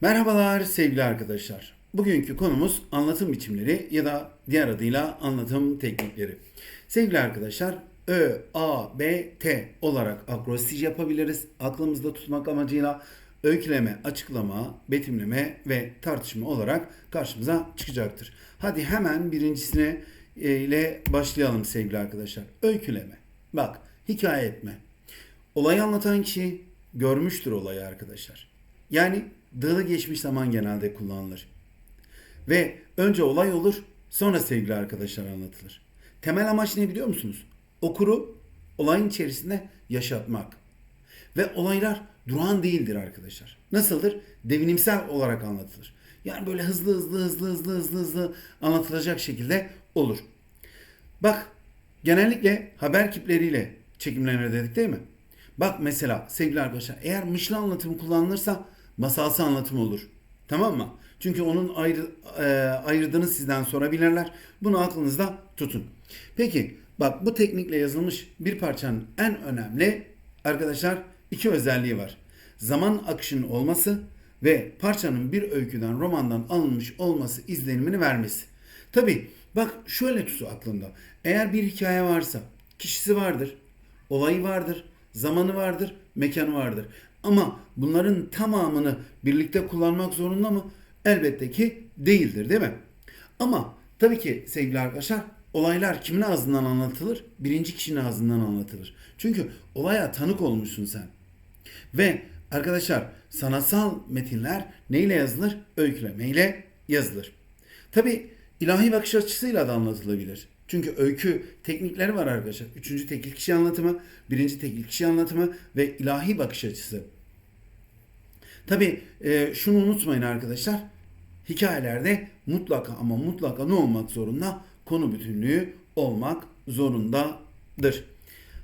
Merhabalar sevgili arkadaşlar. Bugünkü konumuz anlatım biçimleri ya da diğer adıyla anlatım teknikleri. Sevgili arkadaşlar Ö, A, B, T olarak akrostiş yapabiliriz. Aklımızda tutmak amacıyla öyküleme, açıklama, betimleme ve tartışma olarak karşımıza çıkacaktır. Hadi hemen birincisine e, ile başlayalım sevgili arkadaşlar. Öyküleme. Bak hikaye etme. Olayı anlatan kişi görmüştür olayı arkadaşlar. Yani dığı geçmiş zaman genelde kullanılır. Ve önce olay olur, sonra sevgili arkadaşlar anlatılır. Temel amaç ne biliyor musunuz? Okuru olayın içerisinde yaşatmak. Ve olaylar durağan değildir arkadaşlar. Nasıldır? Devinimsel olarak anlatılır. Yani böyle hızlı hızlı hızlı hızlı hızlı hızlı anlatılacak şekilde olur. Bak genellikle haber kipleriyle çekimlenir dedik değil mi? Bak mesela sevgili arkadaşlar eğer mışlı anlatımı kullanılırsa masalsı anlatım olur. Tamam mı? Çünkü onun ayrı, e, ayırdığını sizden sorabilirler. Bunu aklınızda tutun. Peki bak bu teknikle yazılmış bir parçanın en önemli arkadaşlar iki özelliği var. Zaman akışının olması ve parçanın bir öyküden, romandan alınmış olması izlenimini vermesi. Tabi bak şöyle tutu aklında. Eğer bir hikaye varsa kişisi vardır, olayı vardır, zamanı vardır, mekanı vardır. Ama bunların tamamını birlikte kullanmak zorunda mı? Elbette ki değildir değil mi? Ama tabii ki sevgili arkadaşlar olaylar kimin ağzından anlatılır? Birinci kişinin ağzından anlatılır. Çünkü olaya tanık olmuşsun sen. Ve arkadaşlar sanatsal metinler neyle yazılır? Öykülemeyle yazılır. Tabi ilahi bakış açısıyla da anlatılabilir. Çünkü öykü teknikleri var arkadaşlar. Üçüncü tekil kişi anlatımı, birinci tekil kişi anlatımı ve ilahi bakış açısı. Tabi e, şunu unutmayın arkadaşlar. Hikayelerde mutlaka ama mutlaka ne olmak zorunda? Konu bütünlüğü olmak zorundadır.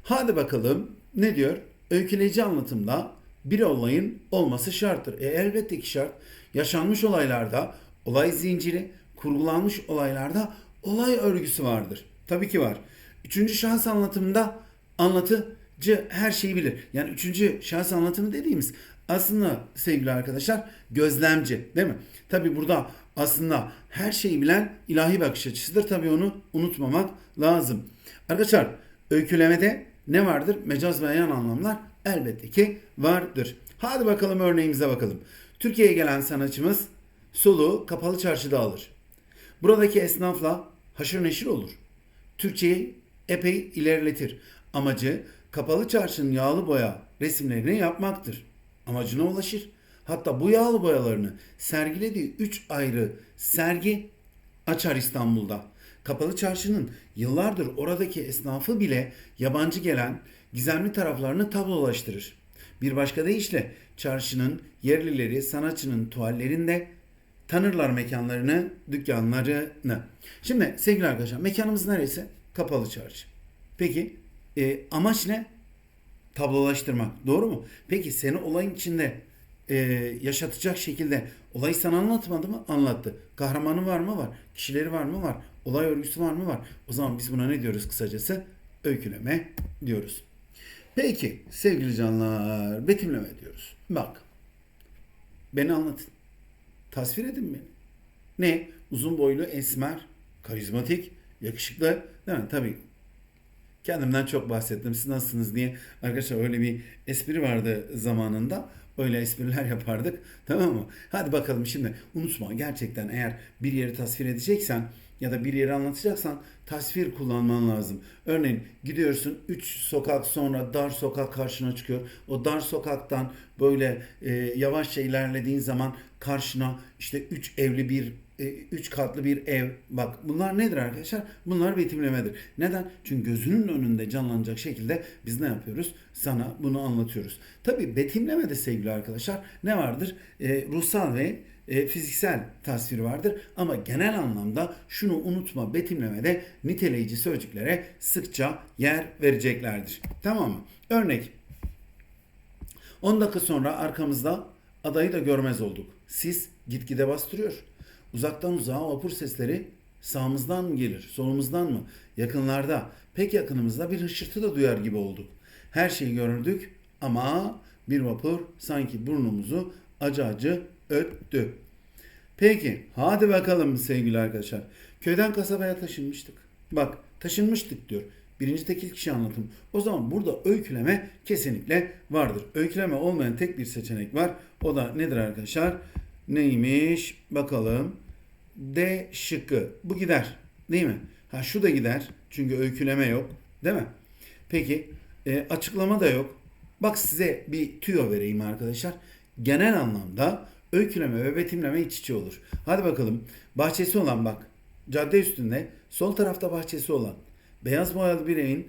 Hadi bakalım ne diyor? Öyküleyici anlatımda bir olayın olması şarttır. E elbette ki şart. Yaşanmış olaylarda olay zinciri, kurgulanmış olaylarda olay örgüsü vardır. Tabii ki var. Üçüncü şahıs anlatımında anlatıcı her şeyi bilir. Yani üçüncü şahıs anlatımı dediğimiz aslında sevgili arkadaşlar gözlemci değil mi? Tabi burada aslında her şeyi bilen ilahi bakış açısıdır. Tabi onu unutmamak lazım. Arkadaşlar öykülemede ne vardır? Mecaz ve yan anlamlar elbette ki vardır. Hadi bakalım örneğimize bakalım. Türkiye'ye gelen sanatçımız soluğu kapalı çarşıda alır. Buradaki esnafla haşır neşir olur. Türkçeyi epey ilerletir. Amacı kapalı çarşının yağlı boya resimlerini yapmaktır amacına ulaşır. Hatta bu yağlı boyalarını sergilediği 3 ayrı sergi açar İstanbul'da. Kapalı Çarşı'nın yıllardır oradaki esnafı bile yabancı gelen gizemli taraflarını tablolaştırır. Bir başka deyişle çarşının yerlileri sanatçının tuvallerinde tanırlar mekanlarını, dükkanlarını. Şimdi sevgili arkadaşlar mekanımız neresi? Kapalı Çarşı. Peki e, amaç ne? tablolaştırmak. Doğru mu? Peki seni olayın içinde e, yaşatacak şekilde olayı sana anlatmadı mı? Anlattı. Kahramanı var mı? Var. Kişileri var mı? Var. Olay örgüsü var mı? Var. O zaman biz buna ne diyoruz kısacası? Öyküleme diyoruz. Peki sevgili canlar betimleme diyoruz. Bak beni anlatın. Tasvir edin beni. Ne? Uzun boylu, esmer, karizmatik, yakışıklı. Değil mi? Tabii Kendimden çok bahsettim. Siz nasılsınız diye. Arkadaşlar öyle bir espri vardı zamanında. Öyle espriler yapardık. Tamam mı? Hadi bakalım şimdi unutma gerçekten eğer bir yeri tasvir edeceksen ya da bir yeri anlatacaksan tasvir kullanman lazım. Örneğin gidiyorsun 3 sokak sonra dar sokak karşına çıkıyor. O dar sokaktan böyle e, yavaşça ilerlediğin zaman karşına işte 3 evli bir e, üç katlı bir ev. Bak bunlar nedir arkadaşlar? Bunlar betimlemedir. Neden? Çünkü gözünün önünde canlanacak şekilde biz ne yapıyoruz? Sana bunu anlatıyoruz. Tabi betimlemede sevgili arkadaşlar ne vardır? E, ruhsal ve e, fiziksel tasvir vardır. Ama genel anlamda şunu unutma betimlemede niteleyici sözcüklere sıkça yer vereceklerdir. Tamam mı? Örnek 10 dakika sonra arkamızda adayı da görmez olduk. Sis gitgide bastırıyor. Uzaktan uzağa vapur sesleri sağımızdan mı gelir, solumuzdan mı? Yakınlarda, pek yakınımızda bir hışırtı da duyar gibi olduk. Her şeyi gördük ama bir vapur sanki burnumuzu acı acı öttü. Peki hadi bakalım sevgili arkadaşlar. Köyden kasabaya taşınmıştık. Bak taşınmıştık diyor. Birinci tekil kişi anlatım. O zaman burada öyküleme kesinlikle vardır. Öyküleme olmayan tek bir seçenek var. O da nedir arkadaşlar? Neymiş? Bakalım. D şıkkı. Bu gider. Değil mi? Ha şu da gider. Çünkü öyküleme yok. Değil mi? Peki e, açıklama da yok. Bak size bir tüyo vereyim arkadaşlar. Genel anlamda öyküleme ve betimleme iç içe olur. Hadi bakalım. Bahçesi olan bak. Cadde üstünde sol tarafta bahçesi olan beyaz boyalı bir evin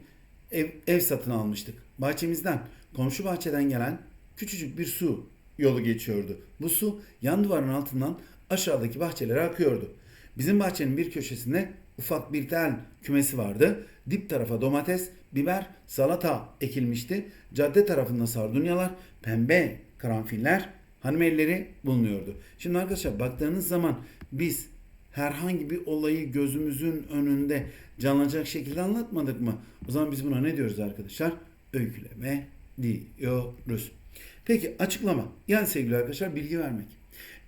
ev, ev satın almıştık. Bahçemizden komşu bahçeden gelen küçücük bir su yolu geçiyordu. Bu su yan duvarın altından aşağıdaki bahçelere akıyordu. Bizim bahçenin bir köşesinde ufak bir tel kümesi vardı. Dip tarafa domates, biber, salata ekilmişti. Cadde tarafında sardunyalar, pembe karanfiller, hanımelleri bulunuyordu. Şimdi arkadaşlar baktığınız zaman biz herhangi bir olayı gözümüzün önünde canlanacak şekilde anlatmadık mı? O zaman biz buna ne diyoruz arkadaşlar? Öyküleme diyoruz. Peki açıklama. Yani sevgili arkadaşlar bilgi vermek.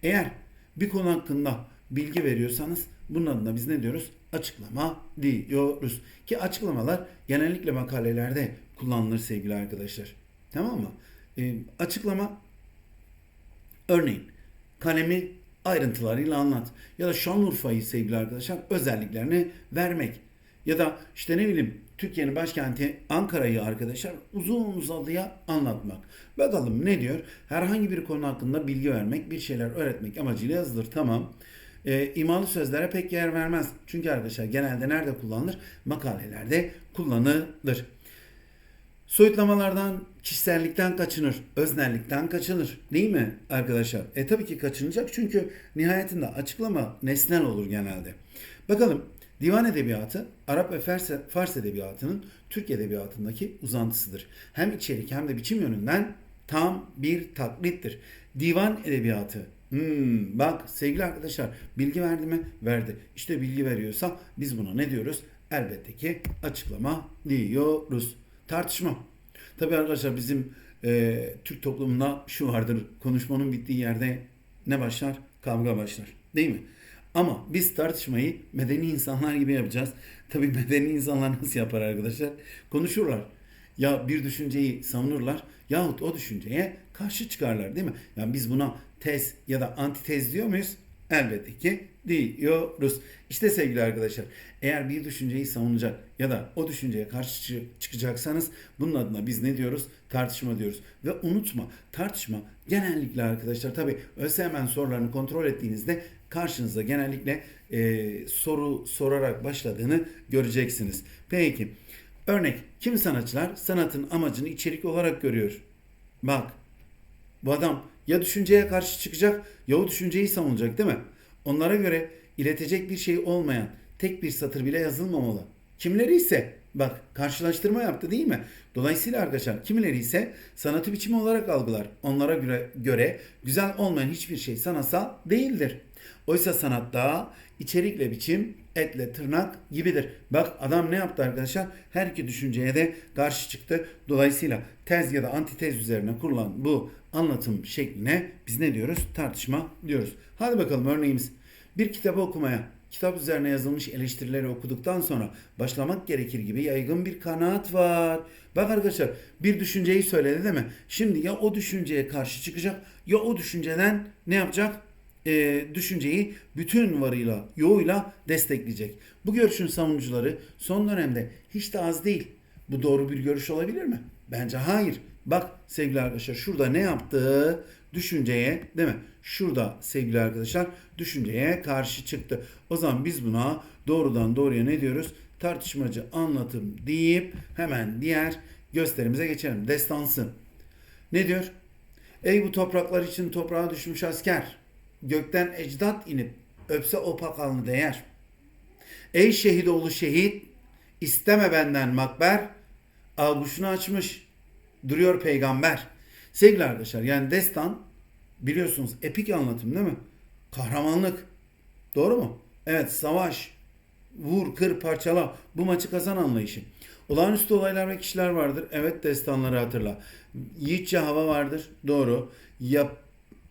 Eğer bir konu hakkında bilgi veriyorsanız bunun adına biz ne diyoruz? Açıklama diyoruz. Ki açıklamalar genellikle makalelerde kullanılır sevgili arkadaşlar. Tamam mı? Ee, açıklama örneğin kalemi ayrıntılarıyla anlat. Ya da Şanlıurfa'yı sevgili arkadaşlar özelliklerini vermek. Ya da işte ne bileyim Türkiye'nin başkenti Ankara'yı arkadaşlar uzun uzadıya anlatmak. Bakalım ne diyor? Herhangi bir konu hakkında bilgi vermek, bir şeyler öğretmek amacıyla yazılır. Tamam. E, imalı sözlere pek yer vermez. Çünkü arkadaşlar genelde nerede kullanılır? Makalelerde kullanılır. Soyutlamalardan, kişisellikten kaçınır, öznellikten kaçınır. Değil mi arkadaşlar? E tabii ki kaçınacak çünkü nihayetinde açıklama nesnel olur genelde. Bakalım divan edebiyatı Arap ve Fars, edebiyatının Türk edebiyatındaki uzantısıdır. Hem içerik hem de biçim yönünden tam bir taklittir. Divan edebiyatı Hmm, bak sevgili arkadaşlar bilgi verdi mi? Verdi. İşte bilgi veriyorsa biz buna ne diyoruz? Elbette ki açıklama diyoruz. Tartışma. Tabii arkadaşlar bizim e, Türk toplumunda şu vardır. Konuşmanın bittiği yerde ne başlar? Kavga başlar. Değil mi? Ama biz tartışmayı medeni insanlar gibi yapacağız. Tabii medeni insanlar nasıl yapar arkadaşlar? Konuşurlar. Ya bir düşünceyi savunurlar yahut o düşünceye karşı çıkarlar değil mi? Yani biz buna tez ya da antitez diyor muyuz? Elbette ki diyoruz. İşte sevgili arkadaşlar eğer bir düşünceyi savunacak ya da o düşünceye karşı çıkacaksanız bunun adına biz ne diyoruz? Tartışma diyoruz. Ve unutma tartışma genellikle arkadaşlar tabi ÖSYM sorularını kontrol ettiğinizde karşınıza genellikle e, soru sorarak başladığını göreceksiniz. Peki örnek kim sanatçılar sanatın amacını içerik olarak görüyor. Bak bu adam ya düşünceye karşı çıkacak ya o düşünceyi savunacak değil mi? Onlara göre iletecek bir şey olmayan tek bir satır bile yazılmamalı. Kimleri ise bak karşılaştırma yaptı değil mi? Dolayısıyla arkadaşlar kimileri ise sanatı biçimi olarak algılar. Onlara göre, göre güzel olmayan hiçbir şey sanatsal değildir. Oysa sanatta içerikle biçim, etle tırnak gibidir. Bak adam ne yaptı arkadaşlar? Her iki düşünceye de karşı çıktı. Dolayısıyla tez ya da antitez üzerine kurulan bu anlatım şekline biz ne diyoruz? Tartışma diyoruz. Hadi bakalım örneğimiz. Bir kitabı okumaya, kitap üzerine yazılmış eleştirileri okuduktan sonra başlamak gerekir gibi yaygın bir kanaat var. Bak arkadaşlar bir düşünceyi söyledi değil mi? Şimdi ya o düşünceye karşı çıkacak ya o düşünceden ne yapacak? Ee, düşünceyi bütün varıyla, yoğuyla destekleyecek. Bu görüşün savunucuları son dönemde hiç de az değil. Bu doğru bir görüş olabilir mi? Bence hayır. Bak sevgili arkadaşlar şurada ne yaptı? Düşünceye değil mi? Şurada sevgili arkadaşlar düşünceye karşı çıktı. O zaman biz buna doğrudan doğruya ne diyoruz? Tartışmacı anlatım deyip hemen diğer gösterimize geçelim. Destansı. Ne diyor? Ey bu topraklar için toprağa düşmüş asker. Gökten ecdat inip öpse o pakalını değer. Ey şehit oğlu şehit. isteme benden makber. Ağuşunu açmış duruyor peygamber. Sevgili arkadaşlar yani destan biliyorsunuz epik anlatım değil mi? Kahramanlık. Doğru mu? Evet savaş. Vur, kır, parçala. Bu maçı kazan anlayışı. Olağanüstü olaylar ve kişiler vardır. Evet destanları hatırla. Yiğitçe hava vardır. Doğru. Yap,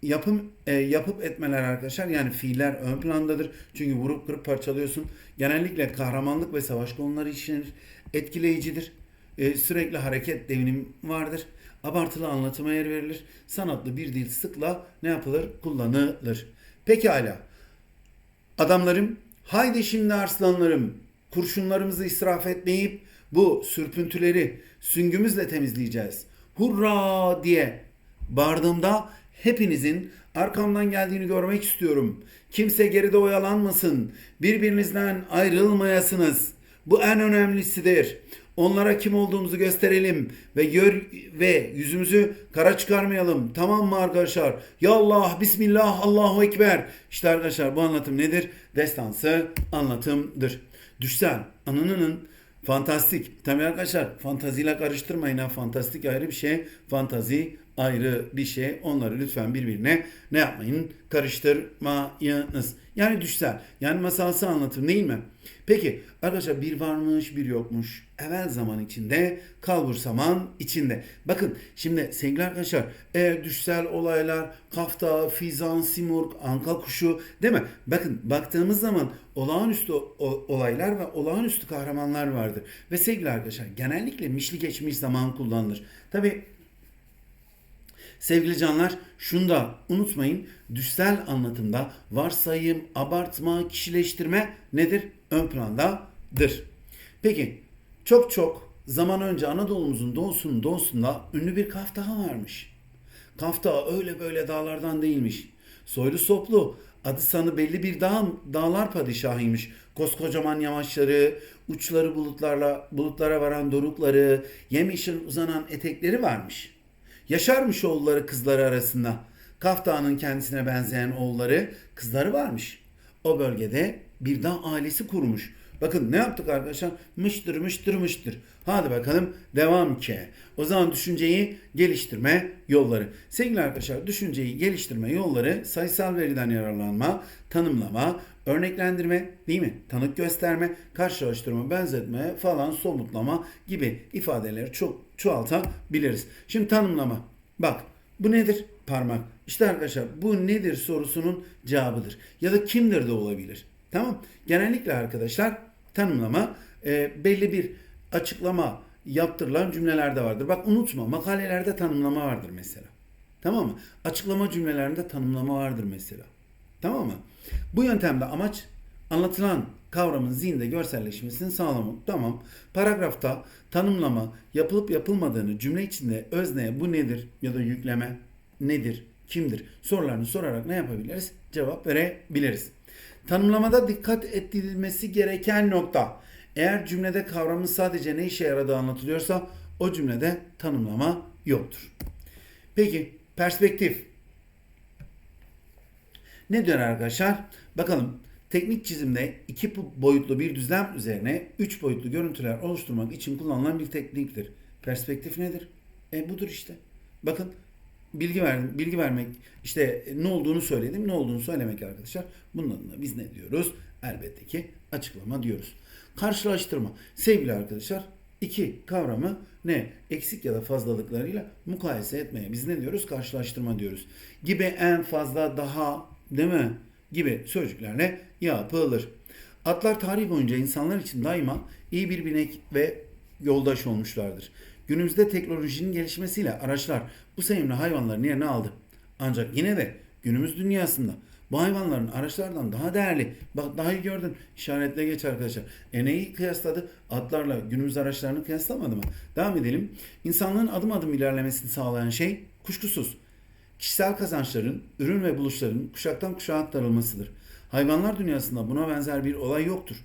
yapım e, yapıp etmeler arkadaşlar yani fiiller ön plandadır. Çünkü vurup kırıp parçalıyorsun. Genellikle kahramanlık ve savaş konuları işlenir. Etkileyicidir. E, sürekli hareket devinim vardır. Abartılı anlatıma yer verilir. Sanatlı bir dil sıkla ne yapılır? Kullanılır. Pekala. Adamlarım, haydi şimdi arslanlarım, kurşunlarımızı israf etmeyip bu sürpüntüleri süngümüzle temizleyeceğiz. Hurra diye bağırdığımda hepinizin arkamdan geldiğini görmek istiyorum. Kimse geride oyalanmasın. Birbirinizden ayrılmayasınız. Bu en önemlisidir. Onlara kim olduğumuzu gösterelim ve gör ve yüzümüzü kara çıkarmayalım. Tamam mı arkadaşlar? Ya Allah, Bismillah, Allahu Ekber. İşte arkadaşlar bu anlatım nedir? Destansı anlatımdır. Düşsel, anınının fantastik. Tabii arkadaşlar fantaziyle karıştırmayın ha. Fantastik ayrı bir şey. Fantazi ayrı bir şey. Onları lütfen birbirine ne yapmayın? Karıştırmayınız. Yani düşsel. Yani masalsı anlatım değil mi? Peki arkadaşlar bir varmış bir yokmuş. Evvel zaman içinde, kalbur zaman içinde. Bakın şimdi sevgili arkadaşlar e, düşsel olaylar, Kafta, Fizan, Simurg, Anka kuşu değil mi? Bakın baktığımız zaman olağanüstü olaylar ve olağanüstü kahramanlar vardır. Ve sevgili arkadaşlar genellikle mişli geçmiş zaman kullanılır. Tabi Sevgili canlar şunu da unutmayın. Düşsel anlatımda varsayım, abartma, kişileştirme nedir? Ön plandadır. Peki çok çok zaman önce Anadolu'muzun doğusunun doğusunda ünlü bir kaftaha varmış. Kafta öyle böyle dağlardan değilmiş. Soylu soplu, adı sanı belli bir dağ, dağlar padişahıymış. Koskocaman yamaçları, uçları bulutlarla bulutlara varan dorukları, yemyeşil uzanan etekleri varmış. Yaşarmış oğulları kızları arasında. Kaftanın kendisine benzeyen oğulları, kızları varmış. O bölgede bir dağ ailesi kurmuş. Bakın ne yaptık arkadaşlar? Mıştır mıştır mıştır. Hadi bakalım devam ki. O zaman düşünceyi geliştirme yolları. Sevgili arkadaşlar düşünceyi geliştirme yolları sayısal veriden yararlanma, tanımlama, örneklendirme değil mi? Tanık gösterme, karşılaştırma, benzetme falan somutlama gibi ifadeleri çok çoğaltabiliriz. Şimdi tanımlama. Bak bu nedir? Parmak. İşte arkadaşlar bu nedir sorusunun cevabıdır. Ya da kimdir de olabilir. Tamam. Genellikle arkadaşlar tanımlama e, belli bir açıklama yaptırılan cümlelerde vardır. Bak unutma makalelerde tanımlama vardır mesela. Tamam mı? Açıklama cümlelerinde tanımlama vardır mesela. Tamam mı? Bu yöntemde amaç anlatılan kavramın zihinde görselleşmesini sağlamak. Tamam. Paragrafta tanımlama yapılıp yapılmadığını cümle içinde özneye bu nedir ya da yükleme nedir, kimdir sorularını sorarak ne yapabiliriz? Cevap verebiliriz. Tanımlamada dikkat edilmesi gereken nokta. Eğer cümlede kavramın sadece ne işe yaradığı anlatılıyorsa o cümlede tanımlama yoktur. Peki perspektif. Ne diyor arkadaşlar? Bakalım teknik çizimde iki boyutlu bir düzlem üzerine üç boyutlu görüntüler oluşturmak için kullanılan bir tekniktir. Perspektif nedir? E budur işte. Bakın bilgi ver, bilgi vermek işte ne olduğunu söyledim. Ne olduğunu söylemek arkadaşlar. Bunun adına biz ne diyoruz? Elbette ki açıklama diyoruz. Karşılaştırma. Sevgili arkadaşlar iki kavramı ne eksik ya da fazlalıklarıyla mukayese etmeye biz ne diyoruz? Karşılaştırma diyoruz. Gibi en fazla daha değil mi? Gibi sözcüklerle yapılır. Atlar tarih boyunca insanlar için daima iyi bir binek ve yoldaş olmuşlardır. Günümüzde teknolojinin gelişmesiyle araçlar bu sevimli hayvanların yerini aldı. Ancak yine de günümüz dünyasında bu hayvanların araçlardan daha değerli. Bak daha iyi gördün. İşaretle geç arkadaşlar. E neyi kıyasladı? Atlarla günümüz araçlarını kıyaslamadı mı? Devam edelim. İnsanlığın adım adım ilerlemesini sağlayan şey kuşkusuz. Kişisel kazançların, ürün ve buluşların kuşaktan kuşağa aktarılmasıdır. Hayvanlar dünyasında buna benzer bir olay yoktur.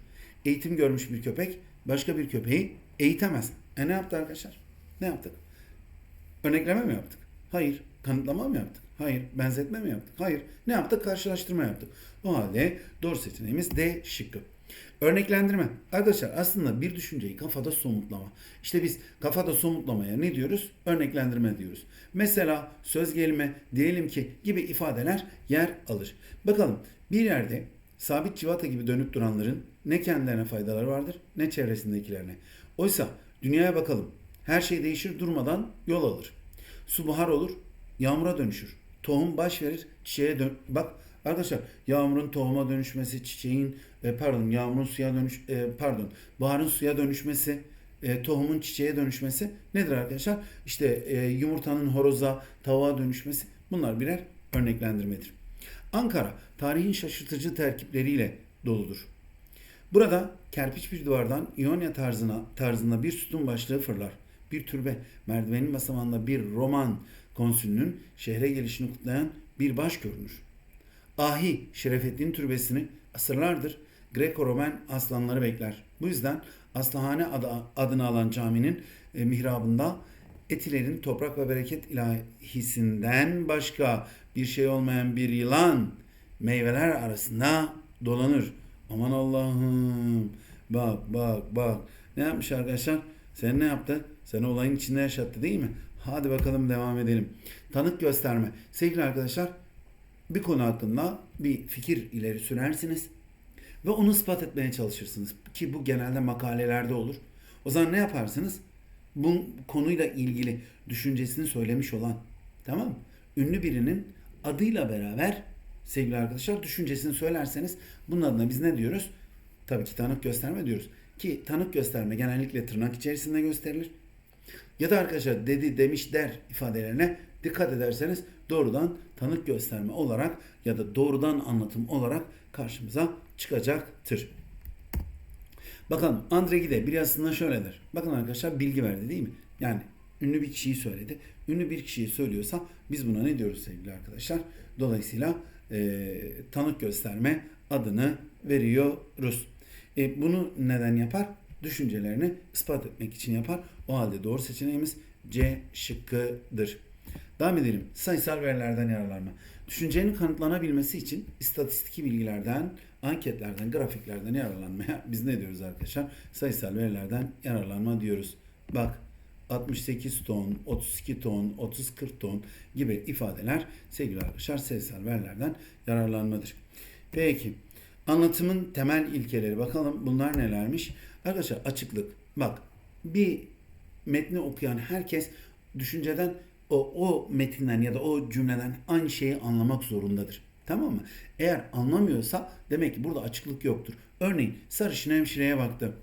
Eğitim görmüş bir köpek başka bir köpeği eğitemez. E ne yaptı arkadaşlar? Ne yaptık? Örnekleme mi yaptık? Hayır. Kanıtlama mı yaptık? Hayır. Benzetme mi yaptık? Hayır. Ne yaptık? Karşılaştırma yaptık. O halde doğru seçeneğimiz D şıkkı. Örneklendirme. Arkadaşlar aslında bir düşünceyi kafada somutlama. İşte biz kafada somutlamaya ne diyoruz? Örneklendirme diyoruz. Mesela söz gelime, diyelim ki gibi ifadeler yer alır. Bakalım bir yerde sabit civata gibi dönüp duranların ne kendilerine faydaları vardır ne çevresindekilerine. Oysa dünyaya bakalım. Her şey değişir durmadan yol alır. Su buhar olur, yağmura dönüşür. tohum baş verir, çiçeğe dön. Bak arkadaşlar yağmurun tohuma dönüşmesi, çiçeğin e, pardon yağmurun suya dönüş e, pardon baharın suya dönüşmesi, e, tohumun çiçeğe dönüşmesi nedir arkadaşlar? İşte e, yumurtanın horoza, tavuğa dönüşmesi bunlar birer örneklendirmedir. Ankara tarihin şaşırtıcı terkipleriyle doludur. Burada kerpiç bir duvardan İonya tarzına tarzında bir sütun başlığı fırlar. Bir türbe, merdivenin basamağında bir Roman konsülünün şehre gelişini kutlayan bir baş görünür. Ahi Şerefettin türbesini asırlardır Greko-Romen aslanları bekler. Bu yüzden Aslahane adı, adını alan caminin e, mihrabında etilerin toprak ve bereket ilahisinden başka bir şey olmayan bir yılan meyveler arasında dolanır. Aman Allah'ım. Bak bak bak. Ne yapmış arkadaşlar? Sen ne yaptı? Seni olayın içinde yaşattı değil mi? Hadi bakalım devam edelim. Tanık gösterme. Sevgili arkadaşlar bir konu hakkında bir fikir ileri sürersiniz ve onu ispat etmeye çalışırsınız. Ki bu genelde makalelerde olur. O zaman ne yaparsınız? Bu konuyla ilgili düşüncesini söylemiş olan, tamam mı? Ünlü birinin adıyla beraber sevgili arkadaşlar düşüncesini söylerseniz bunun adına biz ne diyoruz? Tabii ki tanık gösterme diyoruz. Ki tanık gösterme genellikle tırnak içerisinde gösterilir. Ya da arkadaşlar dedi, demiş, der ifadelerine dikkat ederseniz doğrudan tanık gösterme olarak ya da doğrudan anlatım olarak karşımıza çıkacaktır. Bakalım Andre Gide bir aslında şöyledir. Bakın arkadaşlar bilgi verdi değil mi? Yani ünlü bir kişiyi söyledi. Ünlü bir kişiyi söylüyorsa biz buna ne diyoruz sevgili arkadaşlar? Dolayısıyla e, tanık gösterme adını veriyoruz. E, bunu neden yapar? Düşüncelerini ispat etmek için yapar. O halde doğru seçeneğimiz C şıkkıdır. Devam edelim. Sayısal verilerden yararlanma. Düşüncenin kanıtlanabilmesi için istatistiki bilgilerden, anketlerden, grafiklerden yararlanmaya biz ne diyoruz arkadaşlar? Sayısal verilerden yararlanma diyoruz. Bak 68 ton, 32 ton, 30-40 ton gibi ifadeler sevgili arkadaşlar sayısal verilerden yararlanmadır. Peki anlatımın temel ilkeleri bakalım bunlar nelermiş? Arkadaşlar açıklık. Bak bir metni okuyan herkes düşünceden o, o metinden ya da o cümleden aynı şeyi anlamak zorundadır. Tamam mı? Eğer anlamıyorsa demek ki burada açıklık yoktur. Örneğin sarışın hemşireye baktı.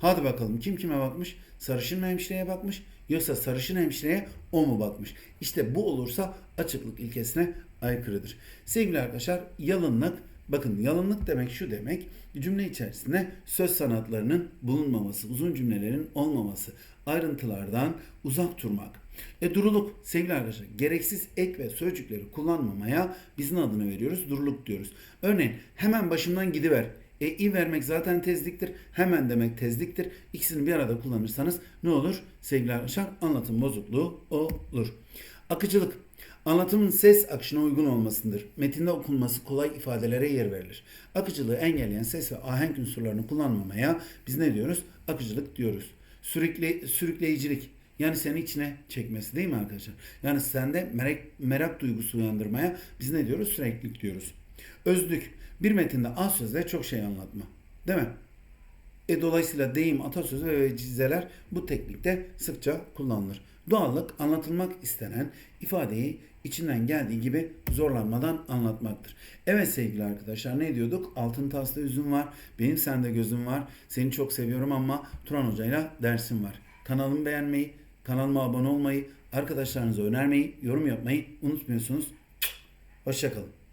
Hadi bakalım kim kime bakmış? Sarışın hemşireye bakmış yoksa sarışın hemşireye o mu bakmış? İşte bu olursa açıklık ilkesine aykırıdır. Sevgili arkadaşlar yalınlık Bakın yalınlık demek şu demek cümle içerisinde söz sanatlarının bulunmaması, uzun cümlelerin olmaması, ayrıntılardan uzak durmak. E duruluk sevgili arkadaşlar gereksiz ek ve sözcükleri kullanmamaya biz ne adını veriyoruz? Duruluk diyoruz. Örneğin hemen başımdan gidiver. E i vermek zaten tezliktir. Hemen demek tezliktir. İkisini bir arada kullanırsanız ne olur? Sevgili arkadaşlar anlatım bozukluğu olur. Akıcılık Anlatımın ses akışına uygun olmasındır. Metinde okunması kolay ifadelere yer verilir. Akıcılığı engelleyen ses ve ahenk unsurlarını kullanmamaya biz ne diyoruz? Akıcılık diyoruz. Sürükle, sürükleyicilik yani seni içine çekmesi değil mi arkadaşlar? Yani sende merak, merak duygusu uyandırmaya biz ne diyoruz? Süreklilik diyoruz. Özlük bir metinde az sözle çok şey anlatma. Değil mi? E, dolayısıyla deyim, atasözü ve vecizeler bu teknikte sıkça kullanılır. Doğallık anlatılmak istenen ifadeyi içinden geldiği gibi zorlanmadan anlatmaktır. Evet sevgili arkadaşlar ne diyorduk? Altın taslı üzüm var, benim sende gözüm var, seni çok seviyorum ama Turan Hoca'yla dersim var. Kanalımı beğenmeyi, kanalıma abone olmayı, arkadaşlarınıza önermeyi, yorum yapmayı unutmuyorsunuz. Hoşçakalın.